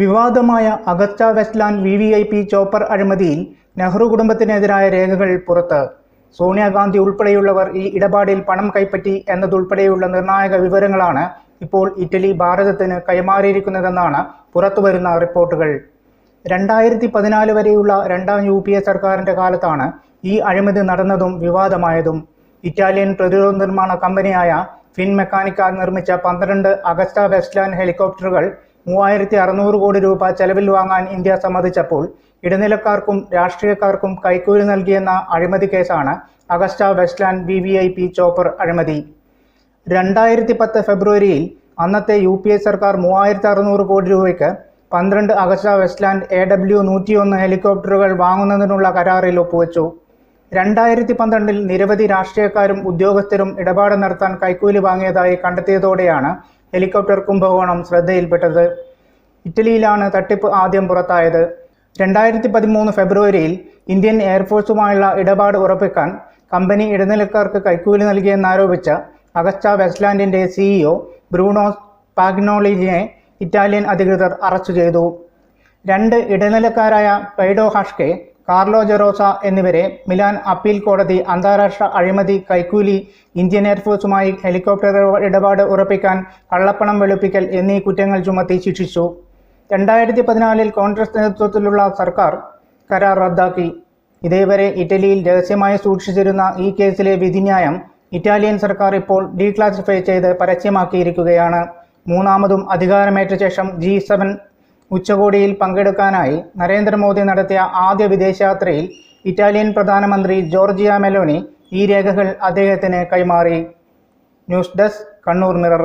വിവാദമായ Agusta Westland V V I P chopper അഴിമതിയിൽ നെഹ്റു കുടുംബത്തിനെതിരായ രേഖകൾ പുറത്ത്. സോണിയാഗാന്ധി ഉൾപ്പെടെയുള്ളവർ ഈ ഇടപാടിൽ പണം കൈപ്പറ്റി എന്നതുൾപ്പെടെയുള്ള നിർണായക വിവരങ്ങളാണ് ഇപ്പോൾ ഇറ്റലി ഭാരതത്തിന് കൈമാറിയിരിക്കുന്നതെന്നാണ് പുറത്തുവരുന്ന റിപ്പോർട്ടുകൾ. രണ്ടായിരത്തി പതിനാല് വരെയുള്ള രണ്ടാം യു പി എ സർക്കാരിന്റെ കാലത്താണ് ഈ അഴിമതി നടന്നതും വിവാദമായതും. ഇറ്റാലിയൻ പ്രതിരോധ നിർമ്മാണ കമ്പനിയായ ഫിൻ മെക്കാനിക്ക നിർമ്മിച്ച പന്ത്രണ്ട് അഗസ്റ്റ വെസ്റ്റ്ലാൻഡ് ഹെലികോപ്റ്ററുകൾ മൂവായിരത്തി അറുന്നൂറ് കോടി രൂപ ചെലവിൽ വാങ്ങാൻ ഇന്ത്യ സമ്മതിച്ചപ്പോൾ ഇടനിലക്കാർക്കും രാഷ്ട്രീയക്കാർക്കും കൈക്കൂലി നൽകിയെന്ന അഴിമതി കേസാണ് Agusta Westland V V I P chopper അഴിമതി. രണ്ടായിരത്തി പത്ത് ഫെബ്രുവരിയിൽ അന്നത്തെ യു പി എ സർക്കാർ മൂവായിരത്തി അറുന്നൂറ് കോടി രൂപയ്ക്ക് പന്ത്രണ്ട് അഗസ്റ്റ വെസ്റ്റ്ലാൻഡ് എ ഡബ്ല്യു നൂറ്റിയൊന്ന് ഹെലികോപ്റ്ററുകൾ വാങ്ങുന്നതിനുള്ള കരാറിൽ ഒപ്പുവെച്ചു. രണ്ടായിരത്തി പന്ത്രണ്ടിൽ നിരവധി രാഷ്ട്രീയക്കാരും ഉദ്യോഗസ്ഥരും ഇടപാട് നടത്താൻ കൈക്കൂലി വാങ്ങിയതായി കണ്ടെത്തിയതോടെയാണ് ഹെലികോപ്റ്റർ കുംഭകോണം ശ്രദ്ധയിൽപ്പെട്ടത്. ഇറ്റലിയിലാണ് തട്ടിപ്പ് ആദ്യം പുറത്തായത്. രണ്ടായിരത്തി പതിമൂന്ന് ഫെബ്രുവരിയിൽ ഇന്ത്യൻ എയർഫോഴ്സുമായുള്ള ഇടപാട് ഉറപ്പിക്കാൻ കമ്പനി ഇടനിലക്കാർക്ക് കൈക്കൂലി നൽകിയെന്നാരോപിച്ച അഗസ്റ്റ വെസ്റ്റ്ലാൻഡിന്റെ സിഇഒ ബ്രൂണോസ് പാഗ്നോളിനെ ഇറ്റാലിയൻ അധികൃതർ അറസ്റ്റ് ചെയ്തു. രണ്ട് ഇടനിലക്കാരായ പൈഡോ ഹഷ്കെ കാർലോ ജെറോസ എന്നിവരെ മിലാൻ അപ്പീൽ കോടതി അന്താരാഷ്ട്ര അഴിമതി കൈക്കൂലി ഇന്ത്യൻ എയർഫോഴ്സുമായി ഹെലികോപ്റ്റർ ഇടപാട് ഉറപ്പിക്കാൻ കള്ളപ്പണം വെളുപ്പിക്കൽ എന്നീ കുറ്റങ്ങൾ ചുമത്തി ശിക്ഷിച്ചു. രണ്ടായിരത്തി പതിനാലിൽ കോൺഗ്രസ് നേതൃത്വത്തിലുള്ള സർക്കാർ കരാർ റദ്ദാക്കി. ഇതേവരെ ഇറ്റലിയിൽ രഹസ്യമായി സൂക്ഷിച്ചിരുന്ന ഈ കേസിലെ വിധിന്യായം ഇറ്റാലിയൻ സർക്കാർ ഇപ്പോൾ ഡീക്ലാസിഫൈ ചെയ്ത് പരസ്യമാക്കിയിരിക്കുകയാണ്. മൂന്നാമതും അധികാരമേറ്റ ശേഷം ജി സെവൻ ഉച്ചകോടിയിൽ പങ്കെടുക്കാനായി നരേന്ദ്രമോദി നടത്തിയ ആദ്യ വിദേശയാത്രയിൽ ഇറ്റാലിയൻ പ്രധാനമന്ത്രി ജോർജിയ മെലോണി ഈ രേഖകൾ അദ്ദേഹത്തിന് കൈമാറി. News desk Kannur mirror.